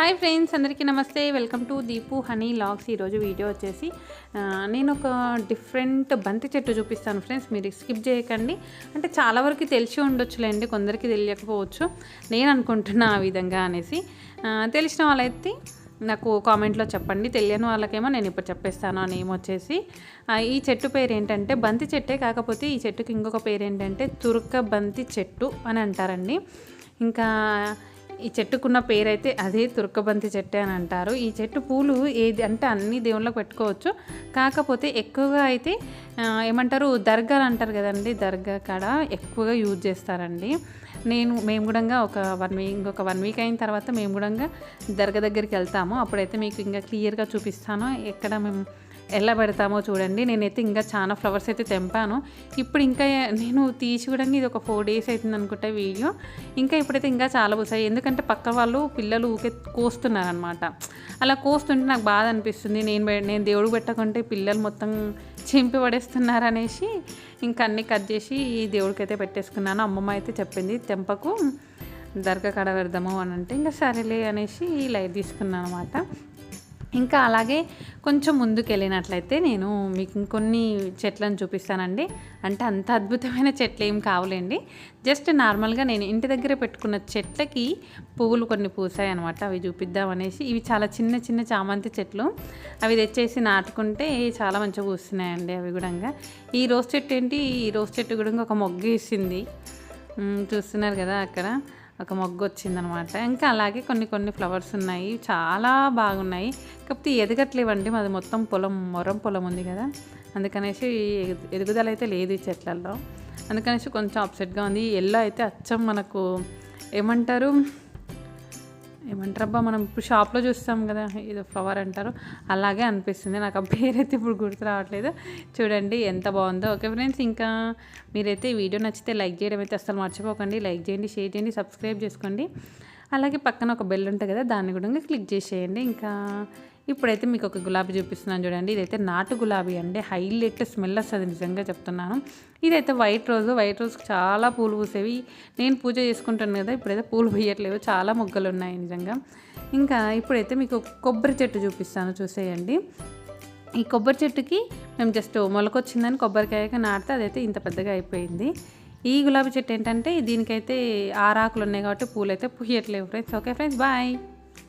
Hi friends అందరికీ నమస్తే. Welcome to Deepu Honey vlogs. ఈరోజు వీడియో వచ్చేసి నేను ఒక డిఫరెంట్ బంతి చెట్టు చూపిస్తాను ఫ్రెండ్స్. మీరు స్కిప్ చేయకండి. అంటే చాలా వరకు తెలిసి ఉండొచ్చులేండి కొందరికి తెలియకపోవచ్చు. నేను అనుకుంటున్నా ఆ విధంగా అనేసి. తెలిసిన వాళ్ళైతే నాకు కామెంట్లో చెప్పండి. తెలియని వాళ్ళకేమో నేను ఇప్పుడు చెప్పేస్తాను ఆ నేమ్ వచ్చేసి. ఈ చెట్టు పేరు ఏంటంటే బంతి చెట్టే కాకపోతే ఈ చెట్టుకి ఇంకొక పేరు ఏంటంటే తుర్క బంతి చెట్టు అని అంటారండి. ఇంకా ఈ చెట్టుకున్న పేరైతే అదే తుర్కబంతి చెట్టు అని అంటారు. ఈ చెట్టు పూలు ఏది అంటే అన్ని దేవుళ్ళకు పెట్టుకోవచ్చు. కాకపోతే ఎక్కువగా అయితే ఏమంటారు దర్గాలు అంటారు కదండి దర్గా కాడ ఎక్కువగా యూజ్ చేస్తారండి. నేను మేము కూడా ఒక వన్ వీక్ ఇంకొక వన్ వీక్ అయిన తర్వాత మేము కూడా దర్గా దగ్గరికి వెళ్తాము. అప్పుడైతే మీకు ఇంకా క్లియర్గా చూపిస్తాను. ఎక్కడ మేము ఎలా పెడతామో చూడండి. నేనైతే ఇంకా చాలా ఫ్లవర్స్ అయితే తెంపాను. ఇప్పుడు ఇంకా నేను తీసి కూడా ఇది ఒక ఫోర్ డేస్ అవుతుంది అనుకుంటా వీడియో. ఇంకా ఇప్పుడైతే ఇంకా చాలా పూసాయి. ఎందుకంటే పక్క వాళ్ళు పిల్లలు ఊకే కోస్తున్నారు అనమాట అలా కోస్తుంటే నాకు బాధ అనిపిస్తుంది. నేను నేను దేవుడు పెట్టకుంటే పిల్లలు మొత్తం చింపి పడేస్తున్నారనేసి ఇంకా అన్నీ కట్ చేసి ఈ దేవుడికి అయితే పెట్టేసుకున్నాను. అమ్మమ్మ అయితే చెప్పింది తెంపకు దర్గా కడ పెడదాము అని అంటే ఇంకా సరేలే అనేసి లైట్ తీసుకున్నాను అనమాట ఇంకా అలాగే కొంచెం ముందుకు వెళ్ళినట్లయితే నేను మీకు ఇంకొన్ని చెట్లను చూపిస్తానండి. అంటే అంత అద్భుతమైన చెట్లు ఏం కావులేండి. జస్ట్ నార్మల్గా నేను ఇంటి దగ్గర పెట్టుకున్న చెట్లకి పువ్వులు కొన్ని పూసాయి అనమాట అవి చూపిద్దామనేసి ఇవి చాలా చిన్న చిన్న చామంతి చెట్లు. అవి తెచ్చేసి నాటుకుంటే చాలా మంచిగా పూస్తున్నాయండి అవి కూడా ఈ రోజ్ చెట్టు ఏంటి? ఈ రోజ్ చెట్టు కూడా ఒక మొగ్గ వేసింది చూస్తున్నారు కదా అక్కడ. ఒక మొగ్గు వచ్చిందనమాట. ఇంకా అలాగే కొన్ని కొన్ని ఫ్లవర్స్ ఉన్నాయి. చాలా బాగున్నాయి. కాకపోతే ఎదగట్లేవండి మాది మొత్తం పొలం మొరం పొలం ఉంది కదా. అందుకనేసి ఎగు- ఎదుగుదల అయితే లేదు ఈ చెట్లలో అందుకనేసి కొంచెం అప్సెట్గా ఉంది. ఎల్లో అయితే అచ్చం మనకు ఏమంటారు? ఏమంటారబ్బా మనం ఇప్పుడు షాప్లో చూస్తాం కదా ఇది ఫ్లవర్ అంటారు. అలాగే అనిపిస్తుంది. నాకు ఆ పేరైతే ఇప్పుడు గుర్తు రావట్లేదు. చూడండి ఎంత బాగుందో. ఓకే ఫ్రెండ్స్ ఇంకా మీరైతే ఈ వీడియో నచ్చితే లైక్ చేయడం అయితే అసలు మర్చిపోకండి. లైక్ చేయండి షేర్ చేయండి సబ్స్క్రైబ్ చేసుకోండి. అలాగే పక్కన ఒక బెల్ ఉంటుంది కదా దాన్ని కూడా క్లిక్ చేసేయండి. ఇంకా ఇప్పుడైతే మీకు ఒక గులాబీ చూపిస్తున్నాను చూడండి. ఇదైతే నాటు గులాబీ అండి. హైలైట్ స్మెల్ వస్తుంది నిజంగా చెప్తున్నాను. ఇదైతే వైట్ రోజు వైట్ రోజు చాలా పూలు పూసేవి. నేను పూజ చేసుకుంటాను కదా ఇప్పుడైతే పూలు పూయట్లేవు. చాలా మొగ్గలు ఉన్నాయి నిజంగా. ఇంకా ఇప్పుడైతే మీకు కొబ్బరి చెట్టు చూపిస్తాను చూసేయండి. ఈ కొబ్బరి చెట్టుకి మేము జస్ట్ మొలకొచ్చిందని కొబ్బరికాయగా నాటితే అదైతే ఇంత పెద్దగా అయిపోయింది. ఈ గులాబీ చెట్టు ఏంటంటే దీనికైతే ఆరాకులు ఉన్నాయి కాబట్టి పూలు అయితే పూయట్లేవు ఫ్రెండ్స్ ఓకే ఫ్రెండ్స్ బాయ్